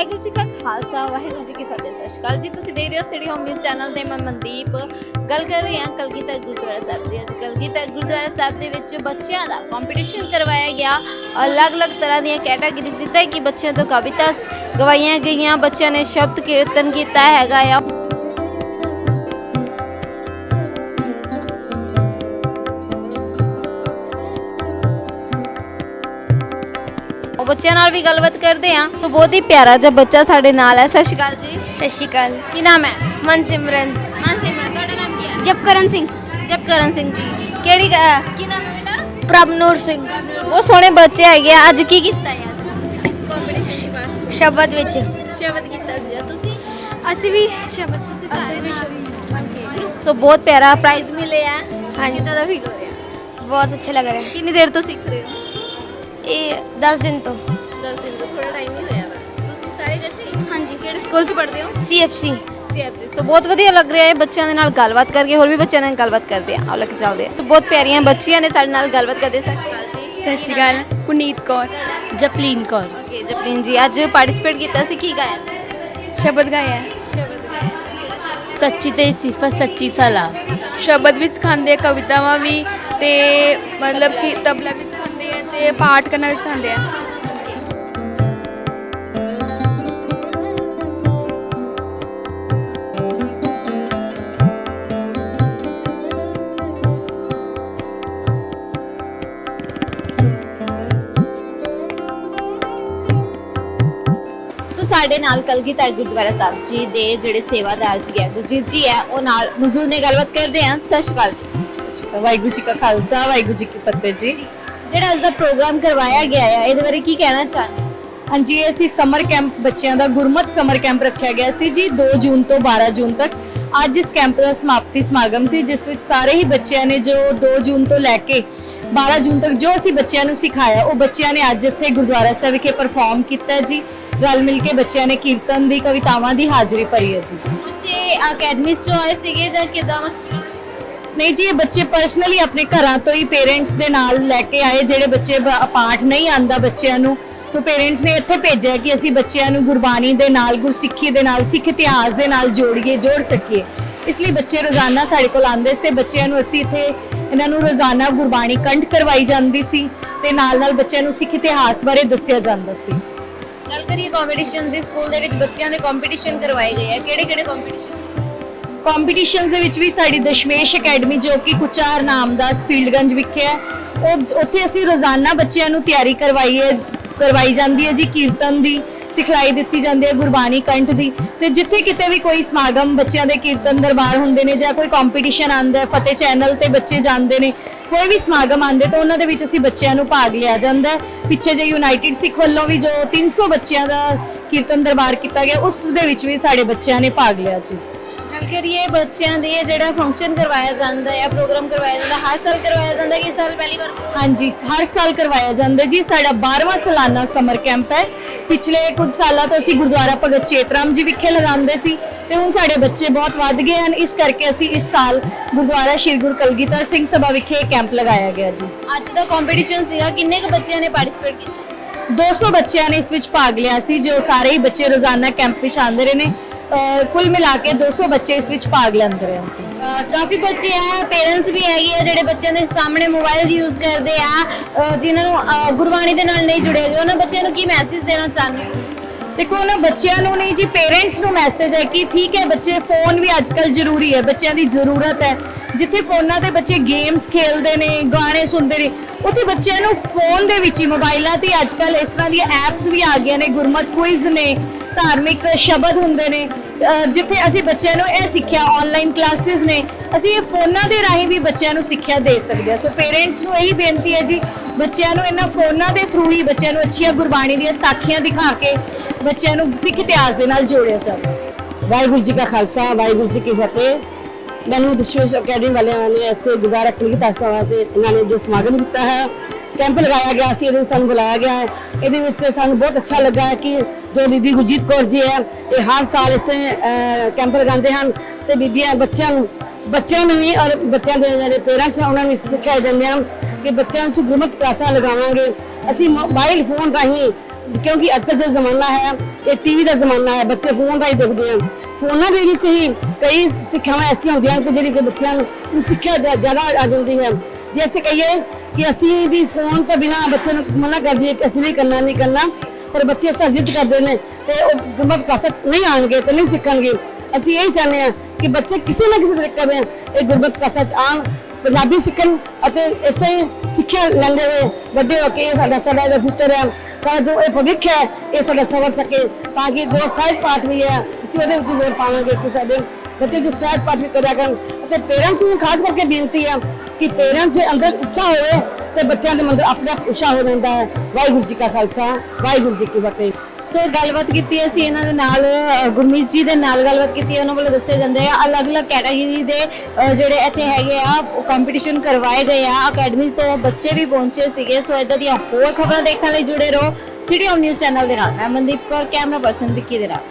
ਵਾਹਿਗੁਰੂ ਜੀ ਕਾ ਖਾਲਸਾ, ਵਾਹਿਗੁਰੂ ਜੀ ਕੀ ਫਤਿਹ, ਸਤਿ ਸ਼੍ਰੀ ਅਕਾਲ ਜੀ। ਤੁਸੀਂ ਦੇਖ ਰਹੇ ਹੋ ਸਿਟੀ ਹੋਮ ਨਿਊਜ਼ ਚੈਨਲ ਤੇ ਮੈਂ ਮਨਦੀਪ। ਗੱਲ ਕਰ ਰਹੀ ਹਾਂ ਕਲਗੀਧਰ ਗੁਰਦੁਆਰਾ ਸਾਹਿਬ ਦੀ। ਅੱਜ ਕਲਗੀਧਰ ਗੁਰਦੁਆਰਾ ਸਾਹਿਬ ਦੇ ਵਿੱਚ ਬੱਚਿਆਂ ਦਾ ਕੰਪੀਟੀਸ਼ਨ ਕਰਵਾਇਆ ਗਿਆ। ਅਲੱਗ-ਅਲੱਗ ਤਰ੍ਹਾਂ ਦੀਆਂ ਕੈਟਾਗਰੀ ਜਿੱਦਾਂ ਕਿ ਬੱਚਿਆਂ ਤੋਂ ਕਵਿਤਾ ਗਵਾਈਆਂ ਗਈਆਂ। ਬੱਚਿਆਂ ਨੇ ਸ਼ਬਦ ਕੀਰਤਨ ਕੀਤਾ ਹੈਗਾ ਆ। ਬੱਚਿਆਂ ਨਾਲ ਵੀ ਗੱਲਬਾਤ ਕਰਦੇ ਆ ਤਾਂ ਬਹੁਤ ਹੀ ਪਿਆਰਾ ਜਿਹਾ ਬੱਚਾ ਸਾਡੇ ਨਾਲ ਹੈ। ਸਤਿ ਸ਼੍ਰੀ ਅਕਾਲ ਜੀ। ਸਤਿ ਸ਼੍ਰੀ ਅਕਾਲ। ਕੀ ਨਾਮ ਹੈ? ਮਨਸਿਮਰਨ। ਮਨਸਿਮਰਨ ਤੁਹਾਡਾ ਨਾਮ ਕੀ ਹੈ? ਜਪਕਰਨ ਸਿੰਘ। ਜਪਕਰਨ ਸਿੰਘ ਜੀ। ਕਿਹੜੀ ਕ- ਕੀ ਨਾਮ ਹੈ ਬੇਟਾ? ਪ੍ਰਭਨੂਰ ਸਿੰਘ। ਬਹੁਤ ਸੋਹਣੇ ਬੱਚੇ ਹੈਗੇ ਆ। ਅੱਜ ਕੀ ਕੀਤਾ ਹੈ? ਅੱਜ ਤੁਸੀਂ ਕਿਸ ਕੰਪੀਟੀਸ਼ਨ ਦੀ ਬਾਤ ਸ਼ਬਦ ਵਿੱਚ। ਸ਼ਬਦ ਕੀਤਾ ਸੀਗਾ ਤੁਸੀਂ? ਅਸੀਂ ਵੀ ਸ਼ਬਦ ਅਸੀਂ ਵੀ ਸੋ ਬਹੁਤ ਪਿਆਰਾ ਪ੍ਰਾਈਜ਼ ਮਿਲੇ ਆ ਹਾਂਜੀ। ਕਿੱਦਾਂ ਦਾ ਫੀਲ ਹੋ ਰਿਹਾ? ਬਹੁਤ ਅੱਛਾ ਲੱਗ ਰਿਹਾ। ਕਿੰਨੀ ਦੇਰ ਤੋਂ ਸਿੱਖ ਰਹੇ ਹੈ? ਇਹ 10 ਦਿਨ ਤੋਂ। 10 ਦਿਨ ਤੋਂ ਥੋੜਾ ਟਾਈਮ ਹੀ ਹੋਇਆ ਵਾ। ਤੁਸੀਂ ਸਾਰੇ ਇਕੱਠੇ? ਹਾਂਜੀ। ਕਿਹੜੇ ਸਕੂਲ 'ਚ ਪੜ੍ਹਦੇ ਹੋ? ਸੀਐਫਸੀ ਸੀਐਫਸੀ ਸੋ ਬਹੁਤ ਵਧੀਆ ਲੱਗ ਰਿਹਾ ਹੈ ਬੱਚਿਆਂ ਦੇ ਨਾਲ ਗੱਲਬਾਤ ਕਰਕੇ। ਹੋਰ ਵੀ ਬੱਚਿਆਂ ਨਾਲ ਗੱਲਬਾਤ ਕਰਦੇ ਆ ਆਓ ਲੈ ਕੇ ਚੱਲਦੇ ਆ ਬਹੁਤ ਪਿਆਰੀਆਂ ਬੱਚੀਆਂ ਨੇ ਸਾਡੇ ਨਾਲ ਗੱਲਬਾਤ ਕਰਦੇ ਸਤਿ ਸ਼੍ਰੀ ਅਕਾਲ ਜੀ। ਸਤਿ ਸ਼੍ਰੀ ਅਕਾਲ। ਪੁਨੀਤ ਕੌਰ। ਜਪਲੀਨ ਕੌਰ। ਓਕੇ ਜਪਲੀਨ ਜੀ ਅੱਜ ਪਾਰਟਿਸਿਪੇਟ ਕੀਤਾ ਸੀ। ਕੀ ਗਾਇਆ? ਸ਼ਬਦ ਗਾਇਆ। ਸ਼ਬਦ ਗਾਇਆ। ਸੱਚੀ ਤੇ ਸਿਫਤ ਸੱਚੀ ਸਲਾ ਸ਼ਬਦ ਵੀ ਸਿਖਾਉਂਦੇ ਕਵਿਤਾਵਾਂ ਵੀ ਤੇ ਮਤਲਬ ਕਿ ਤਬਲਾ ਵੀ ਸਿਖਾਉਂਦੇ ਆ ਤੇ ਪਾਠ ਕਰਨਾ ਵੀ ਸਿਖਾਉਂਦੇ ਆ। ਸੋ ਸਾਡੇ ਨਾਲ ਕਲਗੀਧਰ ਗੁਰਦੁਆਰਾ ਸਾਹਿਬ ਜੀ ਦੇ ਜਿਹੜੇ ਸੇਵਾਦਾਰ ਜੀ ਹੈ ਗੁਰਜੀਤ ਜੀ ਹੈ ਉਹ ਨਾਲ ਮੌਜੂਦ ਨੇ ਗੱਲਬਾਤ ਕਰਦੇ ਆ। ਸਤਿ ਸ਼੍ਰੀ ਅਕਾਲ। ਵਾਹਿਗੁਰੂ ਜੀ ਕਾ ਖਾਲਸਾ ਵਾਹਿਗੁਰੂ ਜੀ ਕੀ ਫਤਿਹ ਜੀ। ਜਿਹੜਾ ਅੱਜ ਦਾ ਪ੍ਰੋਗਰਾਮ ਕਰਵਾਇਆ ਗਿਆ ਹੈ ਇਹਦੇ ਬਾਰੇ ਕੀ ਕਹਿਣਾ ਚਾਹੁੰਦੇ? ਹਾਂਜੀ ਅਸੀਂ ਸਮਰ ਕੈਂਪ ਬੱਚਿਆਂ ਦਾ ਗੁਰਮਤ ਸਮਰ ਕੈਂਪ ਰੱਖਿਆ ਗਿਆ ਸੀ ਜੀ 2 ਜੂਨ ਤੋਂ 12 ਜੂਨ ਤੱਕ। ਅੱਜ ਇਸ ਕੈਂਪ ਦਾ ਸਮਾਪਤੀ ਸਮਾਗਮ ਸੀ ਜਿਸ ਵਿੱਚ ਸਾਰੇ ਹੀ ਬੱਚਿਆਂ ਨੇ ਜੋ 2 ਜੂਨ ਤੋਂ ਲੈ ਕੇ 12 ਜੂਨ ਤੱਕ ਜੋ ਅਸੀਂ ਬੱਚਿਆਂ ਨੂੰ ਸਿਖਾਇਆ ਉਹ ਬੱਚਿਆਂ ਨੇ ਅੱਜ ਇੱਥੇ ਗੁਰਦੁਆਰਾ ਸਾਹਿਬ ਵਿਖੇ ਪਰਫਾਰਮ ਕੀਤਾ ਜੀ। ਰਲ ਮਿਲ ਕੇ ਬੱਚਿਆਂ ਨੇ ਕੀਰਤਨ ਦੀ ਕਵਿਤਾਵਾਂ ਦੀ ਹਾਜ਼ਰੀ ਭਰੀ ਹੈ ਜੀ। ਬੱਚੇ ਅਕੈਡਮੀਜ਼ ਚੋਂ ਆਏ ਸੀਗੇ ਜਾਂ ਕਿਦਾਂ? ਸਕੂਲ ਨਹੀਂ ਜੀ, ਇਹ ਬੱਚੇ ਪਰਸਨਲੀ ਆਪਣੇ ਘਰਾਂ ਤੋਂ ਹੀ ਪੇਰੈਂਟਸ ਦੇ ਨਾਲ ਲੈ ਕੇ ਆਏ, ਜਿਹੜੇ ਬੱਚੇ ਪਾਠ ਨਹੀਂ ਆਂਦਾ ਬੱਚਿਆਂ ਨੂੰ। ਸੋ ਪੇਰੈਂਟਸ ਨੇ ਇੱਥੇ ਭੇਜਿਆ ਕਿ ਅਸੀਂ ਬੱਚਿਆਂ ਨੂੰ ਗੁਰਬਾਣੀ ਦੇ ਨਾਲ, ਗੁਰਸਿੱਖੀ ਦੇ ਨਾਲ, ਸਿੱਖ ਇਤਿਹਾਸ ਦੇ ਨਾਲ ਜੋੜੀਏ, ਜੋੜ ਸਕੀਏ। ਇਸ ਲਈ ਬੱਚੇ ਰੋਜ਼ਾਨਾ ਸਾਡੇ ਕੋਲ ਆਉਂਦੇ ਸੀ ਤੇ ਬੱਚਿਆਂ ਨੂੰ ਅਸੀਂ ਇੱਥੇ ਇਹਨਾਂ ਨੂੰ ਰੋਜ਼ਾਨਾ ਗੁਰਬਾਣੀ ਕੰਠ ਕਰਵਾਈ ਜਾਂਦੀ ਸੀ ਤੇ ਨਾਲ ਨਾਲ ਬੱਚਿਆਂ ਨੂੰ ਸਿੱਖ ਇਤਿਹਾਸ ਬਾਰੇ ਦੱਸਿਆ ਜਾਂਦਾ ਸੀ। ਗੱਲ ਕਰੀਏ ਕੰਪੀਟੀਸ਼ਨ ਦੀ ਸਕੂਲ ਦੇ ਵਿੱਚ ਬੱਚਿਆਂ ਦੇ ਕੰਪੀਟੀਸ਼ਨ ਕਰਵਾਏ ਗਏ ਆ। ਕਿਹੜੇ ਕਿਹੜੇ ਕੰਪੀਟੀਸ਼ਨ ਕੰਪੀਟੀਸ਼ਨਸ ਦੇ ਵਿੱਚ ਵੀ ਸਾਡੀ ਦਸ਼ਮੇਸ਼ ਅਕੈਡਮੀ ਜੋ ਕਿ ਕੁਚਾ ਹਰਨਾਮਦਾਸ ਫੀਲਡਗੰਜ ਵਿਖੇ ਹੈ, ਉਹ ਉੱਥੇ ਅਸੀਂ ਰੋਜ਼ਾਨਾ ਬੱਚਿਆਂ ਨੂੰ ਤਿਆਰੀ ਕਰਵਾਈ ਹੈ, ਕਰਵਾਈ ਜਾਂਦੀ ਹੈ ਜੀ, ਕੀਰਤਨ ਦੀ ਸਿਖਲਾਈ ਦਿੱਤੀ ਜਾਂਦੀ ਹੈ, ਗੁਰਬਾਣੀ ਕੰਠ ਦੀ। ਤੇ ਜਿੱਥੇ ਕਿਤੇ ਵੀ ਕੋਈ ਸਮਾਗਮ ਬੱਚਿਆਂ ਦੇ ਕੀਰਤਨ ਦਰਬਾਰ ਹੁੰਦੇ ਨੇ ਜਾਂ ਕੋਈ ਕੰਪੀਟੀਸ਼ਨ ਆਂਦਾ ਫਤਿਹ ਚੈਨਲ ਤੇ ਬੱਚੇ ਜਾਂਦੇ ਨੇ, ਕੋਈ ਵੀ ਸਮਾਗਮ ਆਂਦੇ ਤਾਂ ਉਹਨਾਂ ਦੇ ਵਿੱਚ ਅਸੀਂ ਬੱਚਿਆਂ ਨੂੰ ਭਾਗ ਲਿਆ ਜਾਂਦਾ ਪਿੱਛੇ ਜੇ ਯੂਨਾਈਟਿਡ ਸਿੱਖ ਵੱਲੋਂ ਵੀ ਜੋ 300 ਬੱਚਿਆਂ ਦਾ ਕੀਰਤਨ ਦਰਬਾਰ ਕੀਤਾ ਗਿਆ, ਉਸ ਦੇ ਵਿੱਚ ਵੀ ਸਾਡੇ ਬੱਚਿਆਂ ਨੇ ਭਾਗ ਲਿਆ ਜੀ। ਗੱਲ ਕਰੀਏ ਬੱਚਿਆਂ ਦੇ ਜਿਹੜਾ ਫੰਕਸ਼ਨ ਕਰਵਾਇਆ ਜਾਂਦਾ ਹੈ ਪ੍ਰੋਗਰਾਮ ਕਰਵਾਇਆ ਜਾਂਦਾ ਹਰ ਸਾਲ ਕਰਵਾਇਆ ਜਾਂਦਾ ਕਿ ਇਸ ਸਾਲ ਪਹਿਲੀ ਵਾਰ? ਹਾਂਜੀ ਹਰ ਸਾਲ ਕਰਵਾਇਆ ਜਾਂਦਾ ਜੀ। ਸਾਡਾ 12ਵਾਂ ਸਾਲਾਨਾ ਸਮਰ ਕੈਂਪ ਹੈ। ਪਿਛਲੇ ਕੁਝ ਸਾਲਾਂ ਤੋਂ ਅਸੀਂ ਗੁਰਦੁਆਰਾ ਭਗਤ ਚੇਤਰਾਮ ਜੀ ਵਿਖੇ ਲਗਾਉਂਦੇ ਸੀ ਤੇ ਹੁਣ ਸਾਡੇ ਬੱਚੇ ਬਹੁਤ ਵੱਧ ਗਏ ਹਨ। ਇਸ ਕਰਕੇ ਅਸੀਂ ਇਸ ਸਾਲ ਗੁਰਦੁਆਰਾ ਸ਼੍ਰੀ ਗੁਰੂ ਕਲਗੀਧਰ ਸਿੰਘ ਸਭਾ ਵਿਖੇ ਕੈਂਪ ਲਗਾਇਆ ਗਿਆ ਜੀ। ਅੱਜ ਦਾ ਕੰਪੀਟੀਸ਼ਨ ਸੀਗਾ। ਕਿੰਨੇ ਕੁ ਬੱਚਿਆਂ ਨੇ ਪਾਰਟਿਸਿਪੇਟ ਕੀਤਾ? 200 ਬੱਚਿਆਂ ਨੇ ਇਸ ਵਿੱਚ ਭਾਗ ਲਿਆ ਸੀ ਜੋ ਸਾਰੇ ਹੀ ਬੱਚੇ ਰੋਜ਼ਾਨਾ ਕੈਂਪ ਵਿੱਚ ਆਉਂਦੇ ਰਹੇ ਨੇ। ਕੁੱਲ ਮਿਲਾ ਕੇ 200 ਬੱਚੇ ਇਸ ਵਿੱਚ ਭਾਗ ਲੈਂਦੇ ਰਹੇ ਜੀ। ਕਾਫੀ ਬੱਚੇ ਆ ਪੇਰੈਂਟਸ ਵੀ ਹੈਗੇ ਆ ਜਿਹੜੇ ਬੱਚਿਆਂ ਦੇ ਸਾਹਮਣੇ ਮੋਬਾਈਲ ਯੂਜ਼ ਕਰਦੇ ਆ। ਜਿਨ੍ਹਾਂ ਨੂੰ ਗੁਰਬਾਣੀ ਦੇ ਨਾਲ ਨਹੀਂ ਜੁੜੇ ਹੋਏ ਉਹਨਾਂ ਬੱਚਿਆਂ ਨੂੰ ਕੀ ਮੈਸੇਜ ਦੇਣਾ ਚਾਹੁੰਦੇ ਹੋ? ਦੇਖੋ ਉਹਨਾਂ ਬੱਚਿਆਂ ਨੂੰ ਨਹੀਂ ਜੀ ਪੇਰੈਂਟਸ ਨੂੰ ਮੈਸੇਜ ਹੈ ਕਿ ਠੀਕ ਹੈ ਬੱਚੇ ਫੋਨ ਵੀ ਅੱਜਕੱਲ ਜ਼ਰੂਰੀ ਹੈ ਬੱਚਿਆਂ ਦੀ ਜ਼ਰੂਰਤ ਹੈ। ਜਿੱਥੇ ਫੋਨਾਂ ਤੇ ਬੱਚੇ ਗੇਮਸ ਖੇਲਦੇ ਨੇ, ਗਾਣੇ ਸੁਣਦੇ ਨੇ, ਉੱਥੇ ਬੱਚਿਆਂ ਨੂੰ ਫੋਨ ਦੇ ਵਿੱਚ ਹੀ ਮੋਬਾਈਲਾਂ ਤੇ ਅੱਜ ਅੱਜਕੱਲ ਇਸ ਤਰ੍ਹਾਂ ਦੀਆਂ ਐਪਸ ਵੀ ਆ ਗਈਆਂ ਨੇ, ਗੁਰਮਤ ਕੁਇਜ਼ ਨੇ, ਧਾਰਮਿਕ ਸ਼ਬਦ ਹੁੰਦੇ ਨੇ ਜਿੱਥੇ ਅਸੀਂ ਬੱਚਿਆਂ ਨੂੰ ਇਹ ਸਿੱਖਿਆ ਆਨਲਾਈਨ ਕਲਾਸਿਸ ਨੇ, ਅਸੀਂ ਇਹ ਫੋਨਾਂ ਦੇ ਰਾਹੀਂ ਵੀ ਬੱਚਿਆਂ ਨੂੰ ਸਿੱਖਿਆ ਦੇ ਸਕਦੇ ਹਾਂ। ਸੋ ਪੇਰੈਂਟਸ ਨੂੰ ਇਹੀ ਬੇਨਤੀ ਹੈ ਜੀ, ਬੱਚਿਆਂ ਨੂੰ ਇਹਨਾਂ ਫੋਨਾਂ ਦੇ ਥਰੂ ਹੀ ਬੱਚਿਆਂ ਨੂੰ ਅੱਛੀਆਂ ਗੁਰਬਾਣੀ ਦੀਆਂ ਸਾਖੀਆਂ ਦਿਖਾ ਕੇ ਬੱਚਿਆਂ ਨੂੰ ਸਿੱਖ ਇਤਿਹਾਸ ਦੇ ਨਾਲ ਜੋੜਿਆ ਜਾਵੇ। ਵਾਹਿਗੁਰੂ ਜੀ ਕਾ ਖਾਲਸਾ, ਵਾਹਿਗੁਰੂ ਜੀ ਕੀ ਫਤਿਹ। ਮੈਨੂੰ ਦਸ਼ਮੇਸ਼ ਅਕੈਡਮੀ ਵਾਲਿਆਂ ਨੇ ਇੱਥੇ ਗੁਰਦਾਰਾ ਕਲੀਤਾ ਸਾਹਿਬ ਵਾਸਤੇ ਇਹਨਾਂ ਨੇ ਜੋ ਸਮਾਗਮ ਕੀਤਾ ਹੈ, ਕੈਂਪ ਲਗਾਇਆ ਗਿਆ ਸੀ, ਇਹਦੇ ਵਿੱਚ ਸਾਨੂੰ ਬੁਲਾਇਆ ਗਿਆ ਹੈ। ਇਹਦੇ ਵਿੱਚ ਸਾਨੂੰ ਬਹੁਤ ਅੱਛਾ ਲੱਗਾ ਹੈ ਕਿ ਜੋ ਬੀਬੀ ਗੁਰਜੀਤ ਕੌਰ ਜੀ ਹੈ, ਇਹ ਹਰ ਸਾਲ ਇਸ ਤੇ ਕੈਂਪ ਲਗਾਉਂਦੇ ਹਨ ਤੇ ਬੀਬੀਆਂ ਬੱਚਿਆਂ ਨੂੰ ਬੱਚਿਆਂ ਨੂੰ ਵੀ ਔਰ ਬੱਚਿਆਂ ਦੇ ਜਿਹੜੇ ਪੇਰੈਂਟਸ ਆ, ਉਹਨਾਂ ਨੂੰ ਵੀ ਸਿੱਖਿਆ ਦਿੰਦੇ ਹਾਂ ਕਿ ਬੱਚਿਆਂ ਨੂੰ ਅਸੀਂ ਕਲਾਸਾਂ ਲਗਾਵਾਂਗੇ। ਅਸੀਂ ਮੋਬਾਈਲ ਫੋਨ ਰਾਹੀਂ, ਕਿਉਂਕਿ ਅੱਜ ਕੱਲ੍ਹ ਜੋ ਜ਼ਮਾਨਾ ਹੈ, ਇਹ ਟੀਵੀ ਦਾ ਜ਼ਮਾਨਾ ਹੈ, ਬੱਚੇ ਫੋਨ ਰਾਹੀਂ ਦੇਖਦੇ ਹਨ ਫੋਨਾਂ ਦੇ ਵਿੱਚ ਹੀ ਕਈ ਸਿੱਖਿਆਵਾਂ ਐਸੀਆਂ ਹੁੰਦੀਆਂ ਹਨ ਕਿ ਜਿਹੜੀ ਕਿ ਬੱਚਿਆਂ ਨੂੰ ਸਿੱਖਿਆ ਜ਼ਿਆ- ਜ਼ਿਆਦਾ ਆ ਜਾਂਦੀ ਹੈ। ਜੇ ਅਸੀਂ ਕਹੀਏ ਕਿ ਅਸੀਂ ਵੀ ਫੋਨ ਤੋਂ ਬਿਨਾ ਬੱਚੇ ਨੂੰ ਮਨਾ ਕਰ ਦਈਏ ਕਿ ਅਸੀਂ ਨਹੀਂ ਕਰਨਾ ਨਹੀਂ ਕਰਨਾ, ਪਰ ਬੱਚੇ ਇਸ ਤਰ੍ਹਾਂ ਜ਼ਿੱਦ ਕਰਦੇ ਨੇ ਤੇ ਉਹ ਗੁਰਮਤ ਕਲਾਸਾਂ 'ਚ ਨਹੀਂ ਆਣਗੇ ਤੇ ਨਹੀਂ ਸਿੱਖਣਗੇ। ਅਸੀਂ ਇਹ ਚਾਹੁੰਦੇ ਹਾਂ ਕਿ ਬੱਚੇ ਕਿਸੇ ਨਾ ਕਿਸੇ ਤਰੀਕੇ ਨਾਲ ਇਹ ਗੁਰਮਤ ਕਲਾਸਾਂ 'ਚ ਆਉਣ, ਪੰਜਾਬੀ ਸਿੱਖਣ ਅਤੇ ਇਸ ਤੋਂ ਹੀ ਸਿੱਖਿਆ ਲੈਂਦੇ ਹੋਏ ਵੱਡੇ ਹੋ ਕੇ ਇਹ ਸਾਡਾ ਸਾਡਾ ਇਹਦਾ ਫਿਊਚਰ ਹੈ। ਸਾਡਾ ਜੋ ਇਹ ਭਵਿੱਖ ਹੈ, ਇਹ ਸਾਡਾ ਸਵਰ ਸਕੇ ਤਾਂ ਕਿ ਜੋ ਸਹਿਜ ਪਾਠ ਵੀ ਹੈ। ਅਸੀਂ ਉਹਦੇ ਵਿੱਚ ਜ਼ੋਰ ਪਾਵਾਂਗੇ ਕਿ ਸਾਡੇ ਬੱਚੇ ਜੋ ਸਹਿਜ ਪਾਠ ਵੀ ਕਰਿਆ ਕਰਨ। ਅਤੇ ਪੇਰੈਂਟਸ ਨੂੰ ਖਾਸ ਕਰਕੇ ਬੇਨਤੀ ਹੈ ਕਿ ਪੇਰੈਂਟਸ ਦੇ ਅੰਦਰ ਉੱਚਾ ਹੋਵੇ ਤੇ ਬੱਚਿਆਂ ਦੇ ਅੰਦਰ ਆਪਣੇ ਆਪ ਹੋ ਜਾਂਦਾ ਹੈ। ਵਾਹਿਗੁਰੂ ਜੀ ਕਾ ਖਾਲਸਾ, ਵਾਹਿਗੁਰੂ ਜੀ ਕੀ ਫਤਿਹ। ਸੋ ਗੱਲਬਾਤ ਕੀਤੀ ਅਸੀਂ ਇਹਨਾਂ ਦੇ ਨਾਲ ਗੁਰਮੀਤ ਜੀ ਦੇ ਨਾਲ ਗੱਲਬਾਤ ਕੀਤੀ ਉਹਨਾਂ ਵੱਲੋਂ ਦੱਸੇ ਜਾਂਦੇ ਆ ਅਲੱਗ-ਅਲੱਗ ਕੈਟਾਗਰੀ ਦੇ ਜਿਹੜੇ ਇੱਥੇ ਹੈਗੇ ਆ ਕੰਪੀਟੀਸ਼ਨ ਕਰਵਾਏ ਗਏ ਆ। ਅਕੈਡਮੀਜ਼ ਤੋਂ ਬੱਚੇ ਵੀ ਪਹੁੰਚੇ ਸੀਗੇ। ਸੋ ਇਦਾਂ ਦੀਆਂ ਹੋਰ ਖਬਰਾਂ ਦੇਖਣ ਲਈ ਜੁੜੇ ਰਹੋ। ਸਿਟੀ ਹੋਮ ਨਿਊਜ਼ ਚੈਨਲ ਦੇ ਨਾਲ। ਮੈਂ ਮਨਦੀਪ ਕੌਰ ਕੈਮਰਾ ਪਰਸਨ ਵਿੱਕੀ ਦੇ ਨਾਲ।